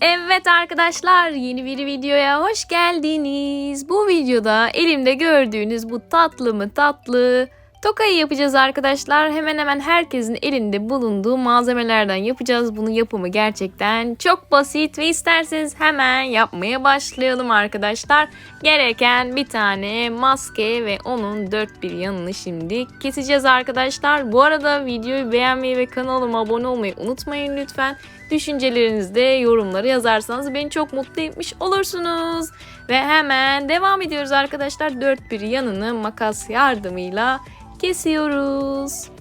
Evet arkadaşlar yeni bir videoya hoş geldiniz. Bu videoda elimde gördüğünüz bu tatlı mı tatlı tokayı yapacağız arkadaşlar. Hemen hemen herkesin elinde bulunduğu malzemelerden yapacağız. Bunun yapımı gerçekten çok basit ve isterseniz hemen yapmaya başlayalım arkadaşlar. Gereken bir tane maske ve onun dört bir yanını şimdi keseceğiz arkadaşlar. Bu arada videoyu beğenmeyi ve kanalıma abone olmayı unutmayın lütfen. Düşüncelerinizi de yorumlara yazarsanız beni çok mutlu etmiş olursunuz. Ve hemen devam ediyoruz arkadaşlar. Dört bir yanını makas yardımıyla kesiyoruz.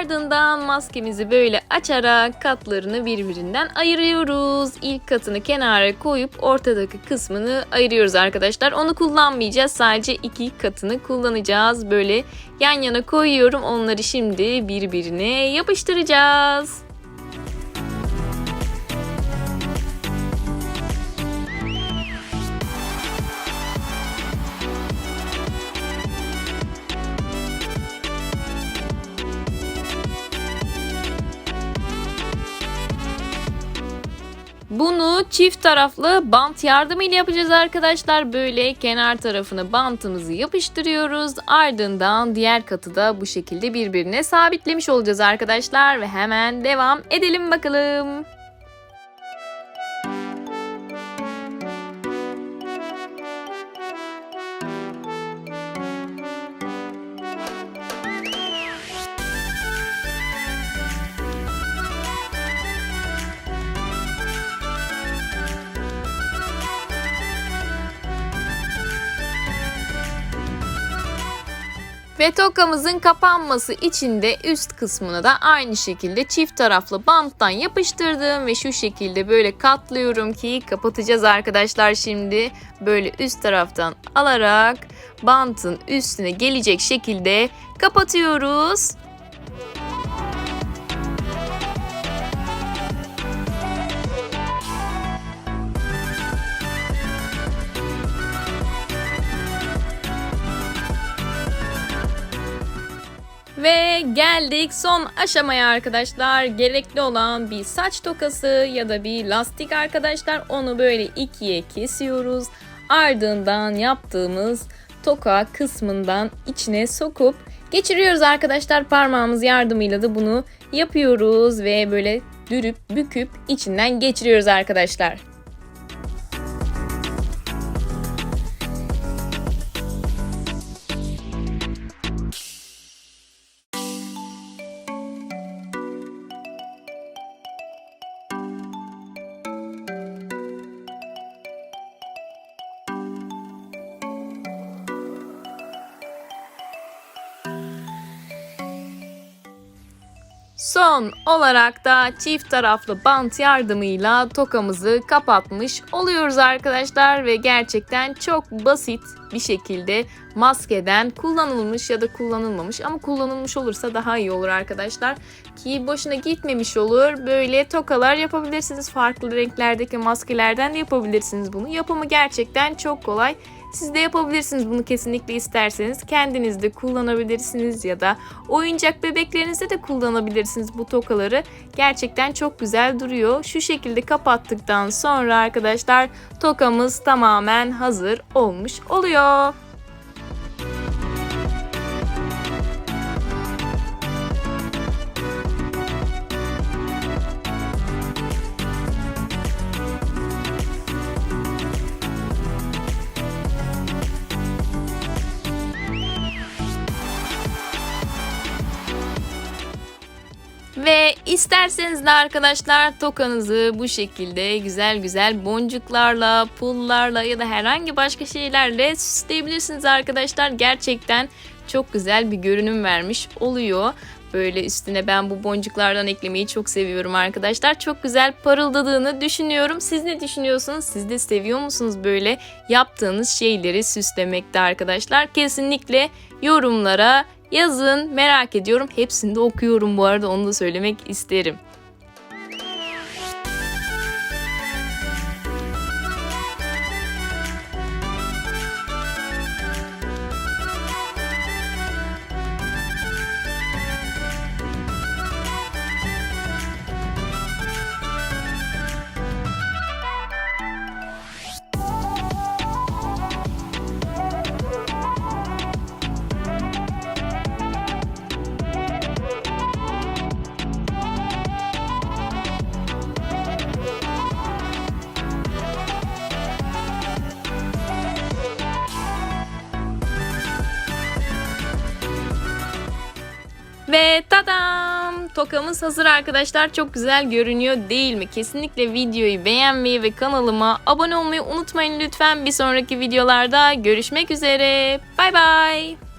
Ardından maskemizi böyle açarak katlarını birbirinden ayırıyoruz. İlk katını kenara koyup ortadaki kısmını ayırıyoruz arkadaşlar. Onu kullanmayacağız. Sadece iki katını kullanacağız. Böyle yan yana koyuyorum. Onları şimdi birbirine yapıştıracağız. Bunu çift taraflı bant yardımıyla yapacağız arkadaşlar. Böyle kenar tarafını bantımızı yapıştırıyoruz. Ardından diğer katı da bu şekilde birbirine sabitlemiş olacağız arkadaşlar. Ve hemen devam edelim bakalım. Ve tokamızın kapanması için de üst kısmına da aynı şekilde çift taraflı banttan yapıştırdım ve şu şekilde böyle katlıyorum ki kapatacağız arkadaşlar şimdi. Böyle üst taraftan alarak bantın üstüne gelecek şekilde kapatıyoruz. Ve geldik son aşamaya arkadaşlar. Gerekli olan bir saç tokası ya da bir lastik arkadaşlar. Onu böyle ikiye kesiyoruz. Ardından yaptığımız toka kısmından içine sokup geçiriyoruz arkadaşlar. Parmağımız yardımıyla da bunu yapıyoruz ve böyle dürüp büküp içinden geçiriyoruz arkadaşlar. Son olarak da çift taraflı bant yardımıyla tokamızı kapatmış oluyoruz arkadaşlar ve gerçekten çok basit bir şekilde maskeden kullanılmış ya da kullanılmamış ama kullanılmış olursa daha iyi olur arkadaşlar ki boşuna gitmemiş olur. Böyle tokalar yapabilirsiniz. Farklı renklerdeki maskelerden de yapabilirsiniz bunu. Yapımı gerçekten çok kolay. Siz de yapabilirsiniz bunu kesinlikle isterseniz. Kendiniz de kullanabilirsiniz ya da oyuncak bebeklerinizde de kullanabilirsiniz bu tokaları. Gerçekten çok güzel duruyor. Şu şekilde kapattıktan sonra arkadaşlar tokamız tamamen hazır olmuş oluyor. Ve isterseniz de arkadaşlar tokanızı bu şekilde güzel güzel boncuklarla, pullarla ya da herhangi başka şeylerle süsleyebilirsiniz arkadaşlar. Gerçekten çok güzel bir görünüm vermiş oluyor. Böyle üstüne ben bu boncuklardan eklemeyi çok seviyorum arkadaşlar. Çok güzel parıldadığını düşünüyorum. Siz ne düşünüyorsunuz? Siz de seviyor musunuz böyle yaptığınız şeyleri süslemekte arkadaşlar? Kesinlikle yorumlara Yazın merak ediyorum. Hepsini de okuyorum bu arada onu da söylemek isterim. Tadam! Tokamız hazır arkadaşlar. Çok güzel görünüyor değil mi? Kesinlikle videoyu beğenmeyi ve kanalıma abone olmayı unutmayın lütfen. Bir sonraki videolarda görüşmek üzere. Bay bay.